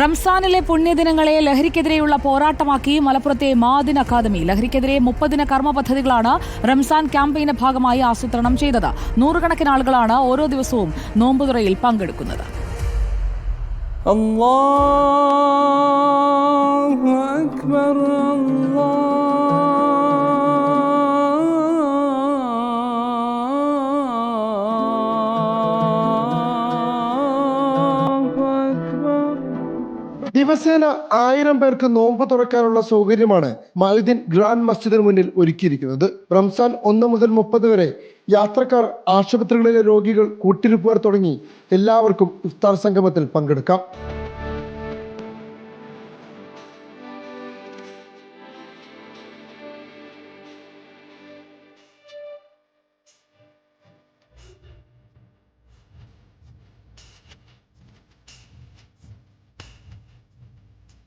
റംസാനിലെ പുണ്യദിനങ്ങളെ ലഹരിക്കെതിരെയുള്ള പോരാട്ടമാക്കി മലപ്പുറത്തെ മാദിൻ അക്കാദമി. ലഹരിക്കെതിരെ മുപ്പതിന കർമ്മ പദ്ധതികളാണ് റംസാൻ ക്യാമ്പയിന്റെ ഭാഗമായി ആസൂത്രണം ചെയ്തത്. നൂറുകണക്കിന് ആളുകളാണ് ഓരോ ദിവസവും നോമ്പുതുറയിൽ പങ്കെടുക്കുന്നത്. അക്ബർ അല്ലാഹ് ദിവസേന ആയിരം പേർക്ക് നോമ്പ് തുറക്കാനുള്ള സൗകര്യമാണ് മൈദിൻ ഗ്രാൻഡ് മസ്ജിദിന് മുന്നിൽ ഒരുക്കിയിരിക്കുന്നത്. റംസാൻ ഒന്ന് മുതൽ മുപ്പത് വരെ യാത്രക്കാർ ആശുപത്രികളിലെ രോഗികൾ കൂട്ടിരിപ്പുകാർ തുടങ്ങി എല്ലാവർക്കും ഇഫ്താർ സംഗമത്തിൽ പങ്കെടുക്കാം.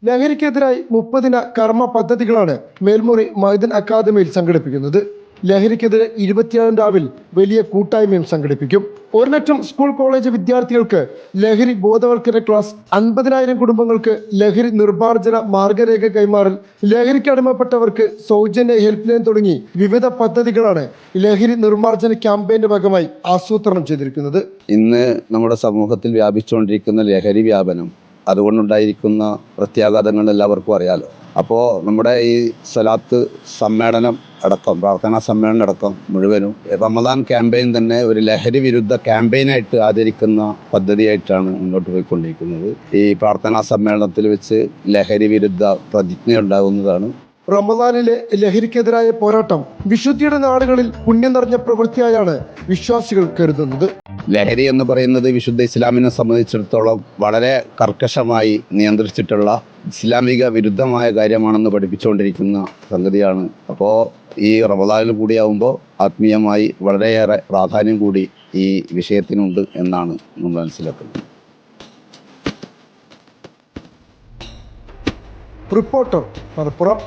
ലഹരിക്കെതിരായി മുപ്പതിന കർമ്മ പദ്ധതികളാണ് മേൽമുറി മൈദൻ അക്കാദമിയിൽ സംഘടിപ്പിക്കുന്നത്. ലഹരിക്കെതിരെ ഇരുപത്തിയേഴാം രാവിൽ വലിയ കൂട്ടായ്മയും സംഘടിപ്പിക്കും. ഒരു ലക്ഷം സ്കൂൾ കോളേജ് വിദ്യാർത്ഥികൾക്ക് ലഹരി ബോധവൽക്കരണ ക്ലാസ് അൻപതിനായിരം കുടുംബങ്ങൾക്ക് ലഹരി നിർമ്മാർജന മാർഗരേഖ കൈമാറൽ ലഹരിക്ക് അടിമപ്പെട്ടവർക്ക് സൗജന്യ ഹെൽപ്പ് ലൈൻ തുടങ്ങി വിവിധ പദ്ധതികളാണ് ലഹരി നിർമ്മാർജന ക്യാമ്പയിന്റെ ഭാഗമായി ആസൂത്രണം ചെയ്തിരിക്കുന്നത്. ഇന്ന് നമ്മുടെ സമൂഹത്തിൽ വ്യാപിച്ചുകൊണ്ടിരിക്കുന്ന ലഹരി വ്യാപനം അതുകൊണ്ടുണ്ടായിരിക്കുന്ന പ്രത്യാഘാതങ്ങൾ എല്ലാവർക്കും അറിയാലോ. അപ്പോൾ നമ്മുടെ ഈ സ്വലാത്ത് സമ്മേളനം അടക്കം പ്രാർത്ഥനാ സമ്മേളനം അടക്കം മുഴുവനും റമദാൻ ക്യാമ്പയിൻ തന്നെ ഒരു ലഹരി വിരുദ്ധ ക്യാമ്പയിനായിട്ട് ആചരിക്കുന്ന പദ്ധതിയായിട്ടാണ് മുന്നോട്ട് പോയിക്കൊണ്ടിരിക്കുന്നത്. ഈ പ്രാർത്ഥനാ സമ്മേളനത്തിൽ വെച്ച് ലഹരി വിരുദ്ധ പ്രതിജ്ഞ ഉണ്ടാകുന്നതാണ് റമദാനിലെ ലഹരിക്കെതിരായ പോരാട്ടം വിശുദ്ധിയുടെ നാടുകളിൽ പുണ്യം നിറഞ്ഞ പ്രവൃത്തിയായാണ് വിശ്വാസികൾ കരുതുന്നത്. ലഹരി എന്ന് പറയുന്നത് വിശുദ്ധ ഇസ്ലാമിനെ സംബന്ധിച്ചിടത്തോളം വളരെ കർക്കശമായി നിയന്ത്രിച്ചിട്ടുള്ള ഇസ്ലാമിക വിരുദ്ധമായ കാര്യമാണെന്ന് പഠിപ്പിച്ചുകൊണ്ടിരിക്കുന്ന സംഗതിയാണ്. അപ്പോൾ ഈ റമദാനിൽ കൂടിയാവുമ്പോൾ ആത്മീയമായി വളരെയേറെ പ്രാധാന്യം കൂടി ഈ വിഷയത്തിനുണ്ട് എന്നാണ് നമ്മൾ മനസ്സിലാക്കുന്നത്. റിപ്പോർട്ടർ മലപ്പുറം.